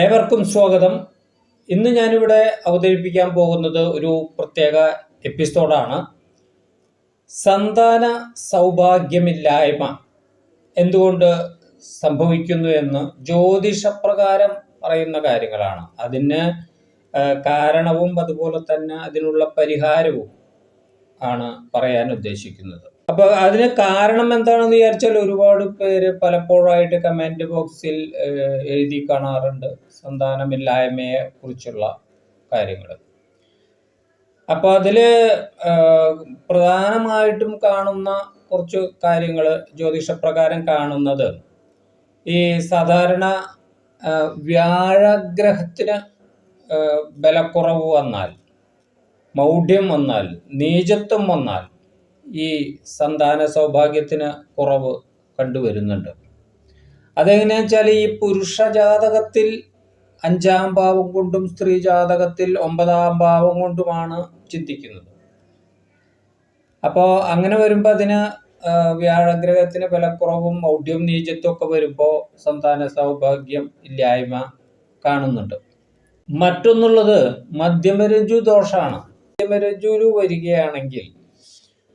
ഏവർക്കും സ്വാഗതം. ഇന്ന് ഞാനിവിടെ അവതരിപ്പിക്കാൻ പോകുന്നത് ഒരു പ്രത്യേക എപ്പിസോഡാണ്. സന്താന സൗഭാഗ്യമില്ലായ്മ. എന്തുകൊണ്ട് സംഭവിക്കുന്നു എന്ന് ജ്യോതിഷപ്രകാരം പറയുന്ന കാര്യങ്ങളാണ്. അതിന് കാരണവും അതുപോലെ തന്നെ അതിനുള്ള പരിഹാരവും ആണ് പറയാൻ ഉദ്ദേശിക്കുന്നത്. അപ്പൊ അതിന് കാരണം എന്താണെന്ന് വിചാരിച്ചാൽ ഒരുപാട് പേര് പലപ്പോഴായിട്ട് കമന്റ് ബോക്സിൽ എഴുതി കാണാറുണ്ട്. സന്താനമില്ലായ്മയെ കുറിച്ചുള്ള കാര്യങ്ങൾ അപ്പൊ അതിൽ പ്രധാനമായിട്ടും കാണുന്ന കുറച്ച് കാര്യങ്ങൾ ജ്യോതിഷപ്രകാരം കാണുന്നത്. ഈ സാധാരണ വ്യാഴഗ്രഹത്തിന് ബലക്കുറവ് വന്നാൽ മൗഢ്യം വന്നാൽ നീചത്വം വന്നാൽ ഈ സന്താന സൗഭാഗ്യത്തിന് കുറവ് കണ്ടുവരുന്നുണ്ട്. അതെങ്ങനെയാ വെച്ചാൽ ഈ പുരുഷ ജാതകത്തിൽ അഞ്ചാം ഭാവം കൊണ്ടും സ്ത്രീ ജാതകത്തിൽ ഒമ്പതാം ഭാവം കൊണ്ടുമാണ് ചിന്തിക്കുന്നത്. അപ്പോൾ അങ്ങനെ വരുമ്പോൾ അതിന് വ്യാഴഗ്രഹത്തിന് ബലക്കുറവും ഔഢ്യം നീചത്വം ഒക്കെ വരുമ്പോൾ സന്താന സൗഭാഗ്യം ഇല്ലായ്മ കാണുന്നുണ്ട്. മറ്റൊന്നുള്ളത് മധ്യമരജു ദോഷമാണ് മധ്യമരജുവിൽ വരികയാണെങ്കിൽ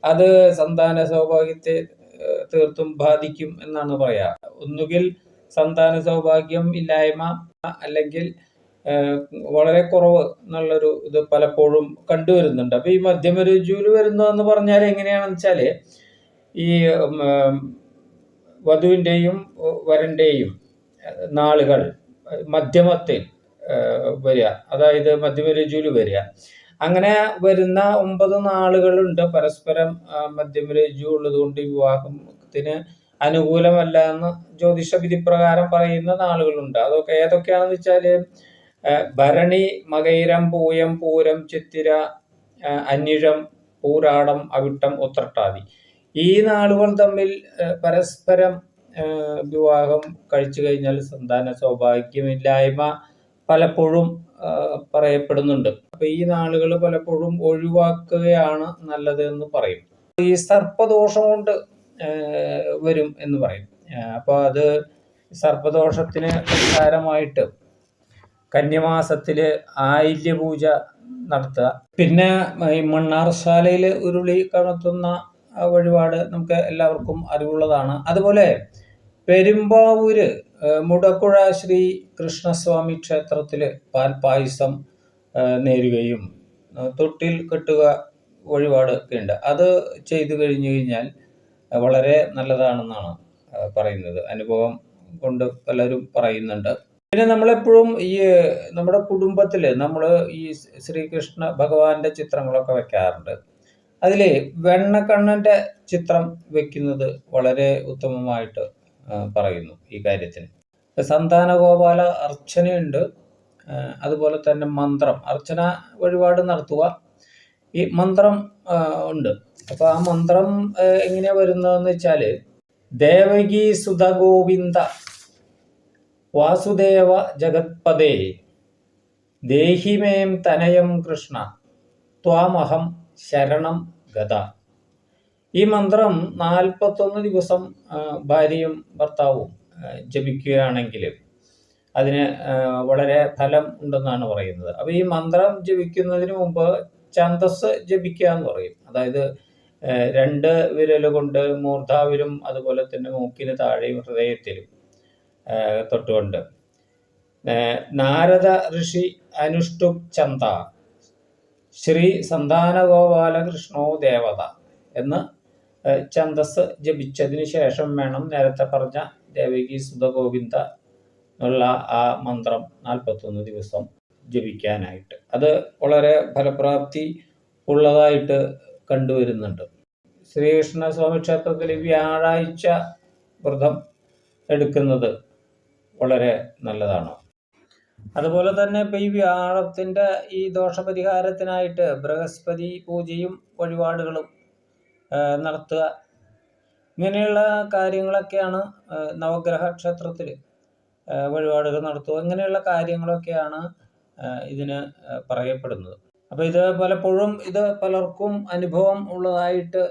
അത് സന്താന സൗഭാഗ്യത്തെ തീർത്തും ബാധിക്കും എന്നാണ് പറയാ. ഒന്നുകിൽ സന്താന സൗഭാഗ്യം ഇല്ലായ്മ അല്ലെങ്കിൽ വളരെ കുറവ് എന്നുള്ളൊരു ഇത് പലപ്പോഴും കണ്ടുവരുന്നുണ്ട്. അപ്പൊ ഈ മധ്യമരുചിയിൽ വരുന്നു എന്ന് പറഞ്ഞാൽ എങ്ങനെയാണെന്ന് വെച്ചാൽ ഈ വധുവിന്റെയും വരന്റെയും നാളുകൾ മധ്യമത്തിൽ വരിക. അതായത് മധ്യമരുചിയിൽ വരിക. അങ്ങനെ വരുന്ന ഒമ്പത് നാളുകളുണ്ട്. പരസ്പരം മദ്യപരജു ഉള്ളതുകൊണ്ട് ഉള്ളത് കൊണ്ട് വിവാഹത്തിന് അനുകൂലമല്ല എന്ന് ജ്യോതിഷ വിധി പ്രകാരം പറയുന്ന നാളുകളുണ്ട്. അതൊക്കെ ഏതൊക്കെയാണെന്ന് വെച്ചാൽ ഭരണി മകൈരം പൂയം പൂരം ചിത്തിര അന്നിഴം പൂരാടം അവിട്ടം ഉത്രട്ടാതി. ഈ നാളുകൾ തമ്മിൽ പരസ്പരം വിവാഹം കഴിച്ചു കഴിഞ്ഞാൽ സന്താന സൗഭാഗ്യമില്ലായ്മ പലപ്പോഴും പറയപ്പെടുന്നുണ്ട്. അപ്പൊ ഈ നാളുകൾ പലപ്പോഴും ഒഴിവാക്കുകയാണ് നല്ലത് എന്ന് പറയും ഈ സർപ്പദോഷം കൊണ്ട് വരും എന്ന് പറയും. അപ്പോൾ അപ്പൊ അത് സർപ്പദോഷത്തിന് പരിഹാരമായിട്ട് ആയില്യ പൂജ നടത്തുക. പിന്നെ ഈ മണ്ണാർശാലയിൽ ഉരുളി കടത്തുന്ന ആ വഴിപാട് നമുക്ക് എല്ലാവർക്കും അറിവുള്ളതാണ്. അതുപോലെ പെരുമ്പാവൂര് മുടക്കുഴ ശ്രീ കൃഷ്ണസ്വാമി ക്ഷേത്രത്തിൽ പാൽപായസം നേരുകയും തൊട്ടിൽ കെട്ടുക വഴിപാട് ഒക്കെ ഉണ്ട്. അത് ചെയ്തു കഴിഞ്ഞു കഴിഞ്ഞാൽ വളരെ നല്ലതാണെന്നാണ് പറയുന്നത്. അനുഭവം കൊണ്ട് പലരും പറയുന്നുണ്ട്. പിന്നെ നമ്മളെപ്പോഴും ഈ നമ്മുടെ കുടുംബത്തിൽ നമ്മൾ ഈ ശ്രീകൃഷ്ണ ഭഗവാന്റെ ചിത്രങ്ങളൊക്കെ വെക്കാറുണ്ട്. അതിൽ വെണ്ണക്കണ്ണന്റെ ചിത്രം വെക്കുന്നത് വളരെ ഉത്തമമായിട്ട് പറയുന്നു ഈ കാര്യത്തിന്. സന്താനഗോപാല അർച്ചനയുണ്ട്. അതുപോലെ തന്നെ മന്ത്രം അർച്ചന വഴിപാട് നടത്തുക. ഈ മന്ത്രം ഉണ്ട്. അപ്പോൾ ആ മന്ത്രം എങ്ങനെയാ വരുന്നതെന്ന് വെച്ചാൽ ദേവകി സുധ ഗോവിന്ദ വാസുദേവ ജഗത്പദേ ദേഹിമേം തനയം കൃഷ്ണ ത്വാമഹം ശരണം ഗത ഈ മന്ത്രം നാൽപ്പത്തൊന്ന് ദിവസം ഭാര്യയും ഭർത്താവും ജപിക്കുകയാണെങ്കിൽ അതിന് വളരെ ഫലം ഉണ്ടെന്നാണ് പറയുന്നത്. അപ്പോൾ ഈ മന്ത്രം ജപിക്കുന്നതിന് മുമ്പ് ഛന്തസ് ജപിക്കുക എന്ന് പറയും. അതായത് രണ്ട് വിരൽ കൊണ്ട് മൂർധാവിലും അതുപോലെ തന്നെ മൂക്കിന് താഴെയും ഹൃദയത്തിലും തൊട്ടുകൊണ്ട്. നാരദ ഋഷി അനുഷ്ടുപ് ചന്ത ശ്രീ സന്താനഗോപാലകൃഷ്ണോ ദേവത എന്ന് ഛന്തസ് ജപിച്ചതിന് ശേഷം വേണം നേരത്തെ പറഞ്ഞ ദേവകി സുധഗോവിന്ദ എന്നുള്ള ആ മന്ത്രം നാൽപ്പത്തൊന്ന് ദിവസം ജപിക്കാനായിട്ട്. അത് വളരെ ഫലപ്രാപ്തി ഉള്ളതായിട്ട് കണ്ടുവരുന്നുണ്ട്. ശ്രീകൃഷ്ണ സ്വാമി ക്ഷേത്രത്തിൽ വ്യാഴാഴ്ച വ്രതം എടുക്കുന്നത് വളരെ നല്ലതാണ്. അതുപോലെ തന്നെ ഇപ്പൊ ഈ വ്യാഴത്തിന്റെ ഈ ദോഷപരിഹാരത്തിനായിട്ട് ബൃഹസ്പതി പൂജയും വഴിപാടുകളും നടത്തുക. ഇങ്ങനെയുള്ള കാര്യങ്ങളൊക്കെയാണ് നവഗ്രഹ ക്ഷേത്രത്തിൽ വഴിപാടുകൾ നടത്തുക. ഇങ്ങനെയുള്ള കാര്യങ്ങളൊക്കെയാണ് ഇതിന് പറയപ്പെടുന്നത്. അപ്പോൾ ഇത് പലപ്പോഴും ഇത് പലർക്കും അനുഭവം ഉള്ളതായിട്ട്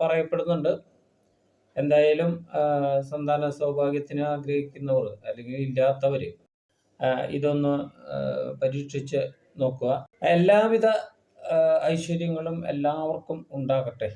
പറയപ്പെടുന്നുണ്ട്. എന്തായാലും സന്താന സൗഭാഗ്യത്തിന് ആഗ്രഹിക്കുന്നവർ അല്ലെങ്കിൽ ഇല്ലാത്തവർ ഇതൊന്ന് പരീക്ഷിച്ച് നോക്കുക. എല്ലാവിധ ഐശ്വര്യങ്ങളും എല്ലാവർക്കും ഉണ്ടാകട്ടെ.